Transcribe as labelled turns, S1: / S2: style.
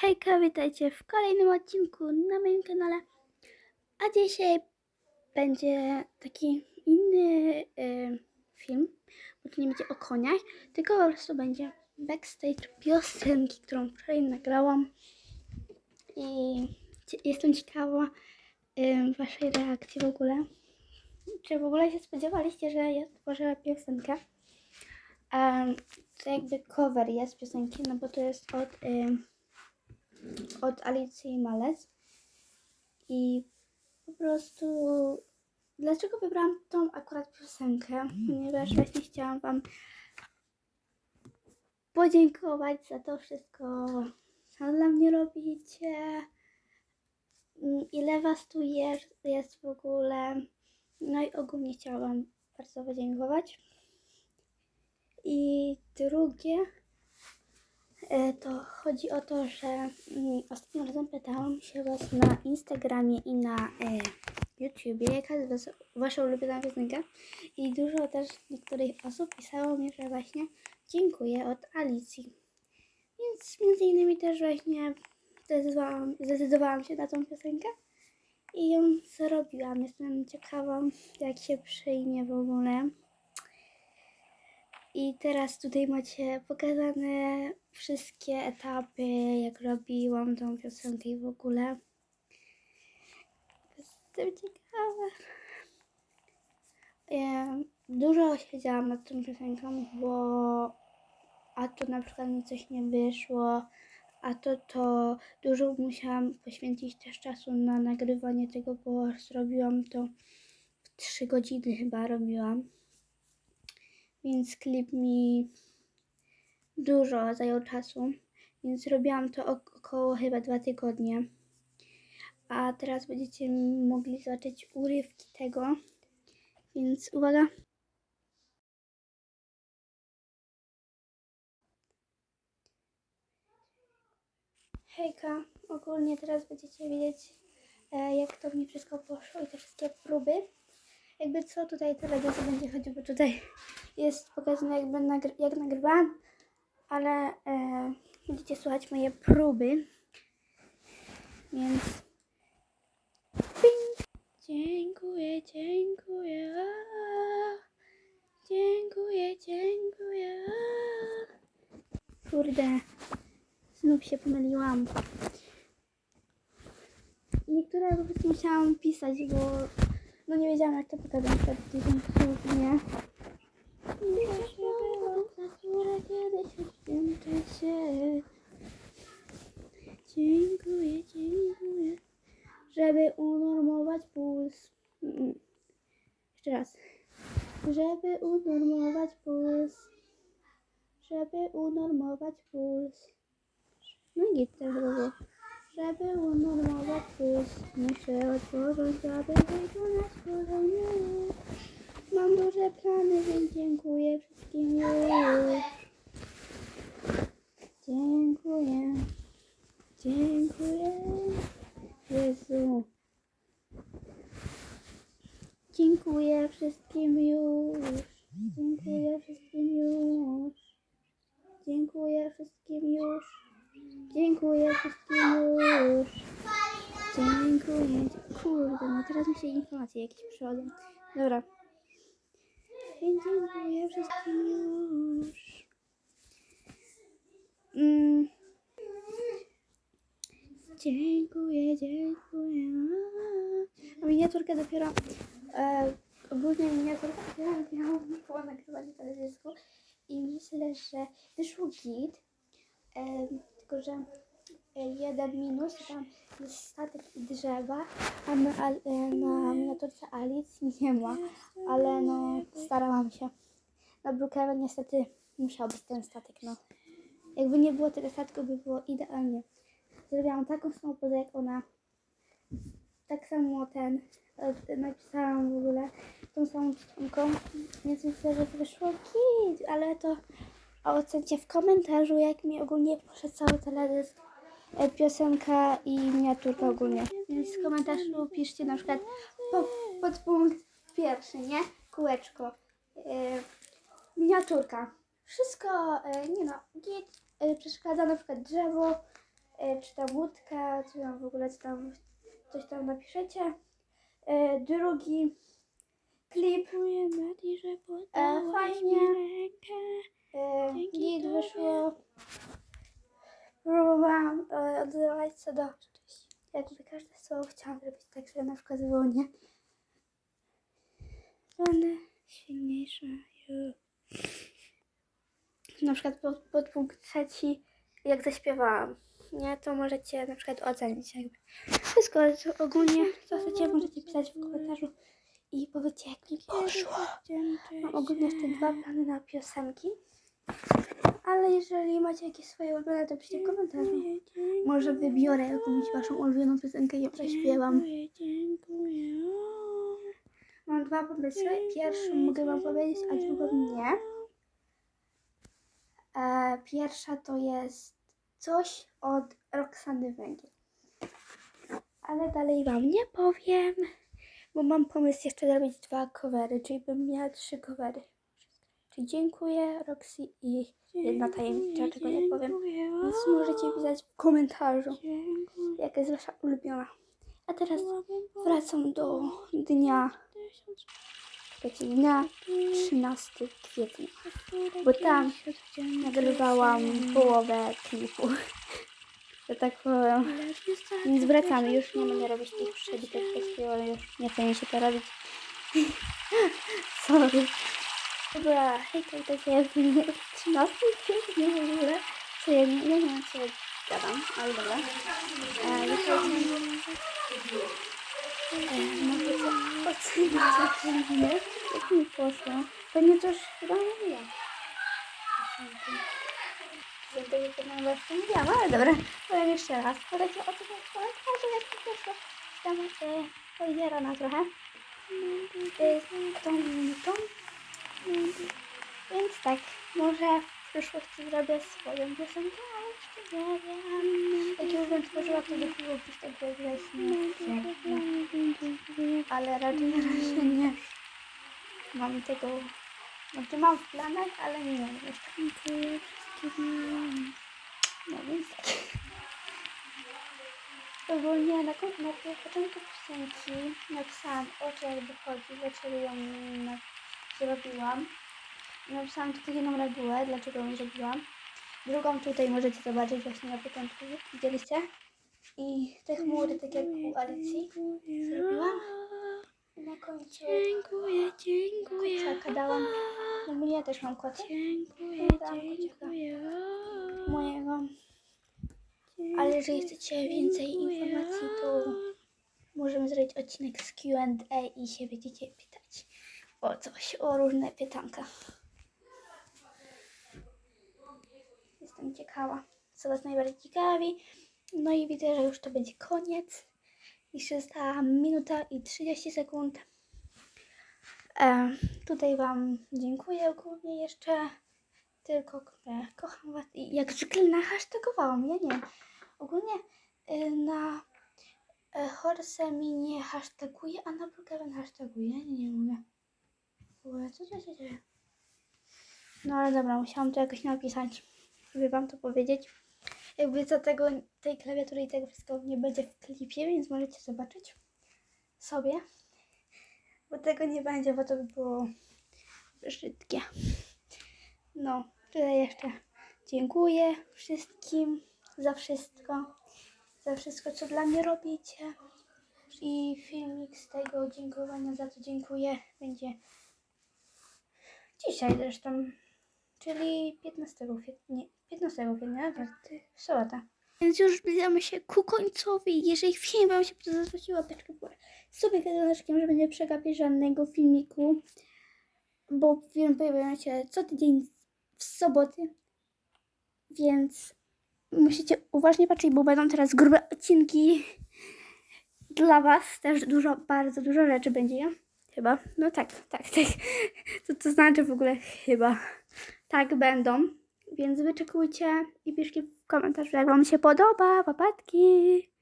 S1: Hejka, witajcie w kolejnym odcinku na moim kanale. A dzisiaj będzie taki inny y, film, bo to nie będzie o koniach, tylko po prostu będzie backstage piosenki, którą wczoraj nagrałam. I jestem ciekawa y, waszej reakcji w ogóle. Czy w ogóle się spodziewaliście, że ja stworzę piosenkę? Um, to jakby cover jest piosenki, no bo to jest od... Y, od Alicji Malec. I po prostu dlaczego wybrałam tą akurat piosenkę? Ponieważ właśnie chciałam Wam podziękować za to wszystko, co dla mnie robicie. Mm, Ile Was tu jest, jest w ogóle. No i ogólnie chciałam bardzo podziękować. I drugie, to chodzi o to, że mm, ostatnim razem pytałam się Was na Instagramie i na e, YouTubie, jaka jest was, Wasza ulubiona piosenka i dużo też niektórych osób pisało mi, że właśnie dziękuję od Alicji. Więc między innymi też właśnie zdecydowałam, zdecydowałam się na tą piosenkę i ją zrobiłam. Jestem ciekawa, jak się przyjmie w ogóle. I teraz tutaj macie pokazane wszystkie etapy, jak robiłam tą piosenkę i w ogóle. Jestem ciekawa. Dużo siedziałam nad tą piosenką, bo a to na przykład mi coś nie wyszło, a to to dużo musiałam poświęcić też czasu na nagrywanie tego, bo zrobiłam to w 3 godziny chyba robiłam więc klip mi dużo zajął czasu, więc robiłam to ok- około chyba dwa tygodnie. A teraz będziecie mogli zobaczyć urywki tego, więc uwaga. Hejka, ogólnie teraz będziecie wiedzieć, e, jak to mi wszystko poszło i te wszystkie próby. Jakby co tutaj telewizy będzie chodził, bo tutaj jest pokazane jakby nagry- jak nagrywałam, ale e, będziecie słuchać moje próby. Więc ping. Dziękuję, dziękuję. a, Dziękuję, dziękuję. a. Kurde, znów się pomyliłam. Niektóre po prostu musiałam pisać, bo no nie wiedziałam jak to pokazać przed tygodniu, nie? Miłość było, na które kiedyś uświęcę się. Dziękuję, dziękuję, żeby unormować puls. Mm. Jeszcze raz. Żeby unormować puls. Żeby unormować puls. No i też było. Żeby unormować puls, muszę odpocząć, aby wykonać ruch. Mam duże plany, więc dziękuję wszystkim. Dziękuję. Dziękuję. Jezu. Dziękuję wszystkim już. Dziękuję wszystkim już. Dziękuję wszystkim już. Dziękuję wszystkim już. Dziękuję. Kurde, no teraz mi się informacje jakieś przychodzą. Dobra. Dziękuję wszystkim już. Mm. Dziękuję, dziękuję. A miniaturkę dopiero. E, ogólnie miniaturkę dopiero miałam po nagrywaniu teledysku. I myślę, że wyszło git. E, tylko, że jeden minus, tam jest statek i drzewa, a na, Al- e, na miniaturce Alicji nie ma, ale no starałam się. Na Brookhaven niestety musiał być ten statek, no. Jakby nie było tego statku, by było idealnie. Zrobiłam taką samą pozę jak ona. Tak samo ten, e, napisałam w ogóle tą samą czcionką, więc myślę, że wyszło git, ale to ocencie w komentarzu, jak mi ogólnie poszedł cały teledysk, piosenka i miniaturka ogólnie. Więc w komentarzu piszcie na przykład po, pod punkt pierwszy, nie? Kółeczko. E, miniaturka. Wszystko, e, nie no, git, e, przeszkadza na przykład drzewo, e, czy tam łódka, czy tam w ogóle co tam, coś tam napiszecie. E, drugi klip.
S2: Mati, że
S1: E, fajnie. E,
S2: Dzięki
S1: git wyszło. Próbowałam odzywać się do jakby każde słowo chciałam zrobić tak, że na przykład wolnie. Będę
S2: Silniejsza. ju.
S1: na przykład pod, pod punkt trzeci, jak zaśpiewałam. Nie, to możecie na przykład ocenić jakby. Wszystko ogólnie, co chcecie, możecie pisać w komentarzu i powiedzcie, jak mi poszło. Mam ogólnie jeszcze dwa plany na piosenki. Ale jeżeli macie jakieś swoje ulubione, to piszcie w komentarzu. Może wybiorę jakąś waszą ulubioną piosenkę i ją
S2: dziękuję.
S1: Mam dwa pomysły. Pierwszą mogę wam powiedzieć, a drugą nie. E, pierwsza to jest coś od Roxany Węgiel. Ale dalej wam nie powiem, bo mam pomysł jeszcze zrobić dwa covery, czyli bym miała trzy covery. Dziękuję Roxy i jedna tajemnicza, czego nie powiem. Więc możecie pisać w komentarzu, jaka jest wasza ulubiona. A teraz wracam do dnia, wiecie, dnia 13 kwietnia. Bo tam Nagrywałam połowę klipu. Że tak powiem. Więc wracamy, już nie będę robić tych przebitek ale już nie chce mi się to robić. Sorry. Dobra, hejka, to jest 13 kwietnia w ogóle. Co ja nie, ja nie wiem, co ja gadam, ale dobra. E. E, możecie ocenić odcinek, jak mi poszło. Pewnie to już chyba mówiłam. Że tego co nam właśnie mówiłam, ale dobra, powiem jeszcze raz. Możecie oceniać w komentarzu, jak mi poszło. Tam e, podjarana trochę. E, tą minutą. Więc tak, może w przyszłości zrobię swoją piosenkę, ale jeszcze nie wiem. Jak już bym tworzyła, to dopiero gdzieś tak we. Ale raczej na razie nie. Mam tego, znaczy mam w planach, ale nie wiem jeszcze. No więc tak. Ogólnie na, na początku piosenki napisałam o co jakby chodzi, dlaczego ją na, zrobiłam. Napisałam tutaj jedną regułę, dlaczego ją zrobiłam. Drugą tutaj możecie zobaczyć właśnie na początku, widzieliście? I te chmury, tak jak u Alicji, zrobiłam. I na końcu
S2: Dziękuję, dziękuję.
S1: kociaka dałam. Ogólnie ja też mam kocie
S2: Dziękuję, dziękuję.
S1: mojego. Ale jeżeli chcecie więcej informacji, to możemy zrobić odcinek z Q&A i się będziecie o coś, o różne pytanka. Jestem ciekawa, co Was najbardziej ciekawi. No i widzę, że już to będzie koniec. Jeszcze została minuta i 30 sekund. E, tutaj Wam dziękuję ogólnie jeszcze. Tylko e, kocham Was i jak zwykle nahashtagowałam, ja nie. Ogólnie y, na y, Horse mi nie hashtaguje, a na Brookhaven hashtaguje. Nie, nie mówię. Ogóle co to się dzieje? No ale dobra, musiałam to jakoś napisać, żeby wam to powiedzieć. Jakby co tego, tej klawiatury i tego wszystkiego nie będzie w klipie, więc możecie zobaczyć sobie. Bo tego nie będzie, bo to by było brzydkie. No, tutaj jeszcze dziękuję wszystkim za wszystko, za wszystko, co dla mnie robicie. I filmik z tego dziękowania za to dziękuję będzie dzisiaj zresztą, czyli 15 kwietnia, 15 kwietnia, w sobotę. Więc już zbliżamy się ku końcowi. Jeżeli film Wam się podobał, zostawcie łapeczkę w górę. Sobie kanałeczkiem, żeby nie przegapić żadnego filmiku, bo film pojawiają się co tydzień w soboty. Więc musicie uważnie patrzeć, bo będą teraz grube odcinki dla Was. Też dużo, bardzo dużo rzeczy będzie. Chyba. No tak, tak, tak. Co to znaczy w ogóle chyba. Tak będą. Więc wyczekujcie i piszcie w komentarzu, jak Wam się podoba. Papatki.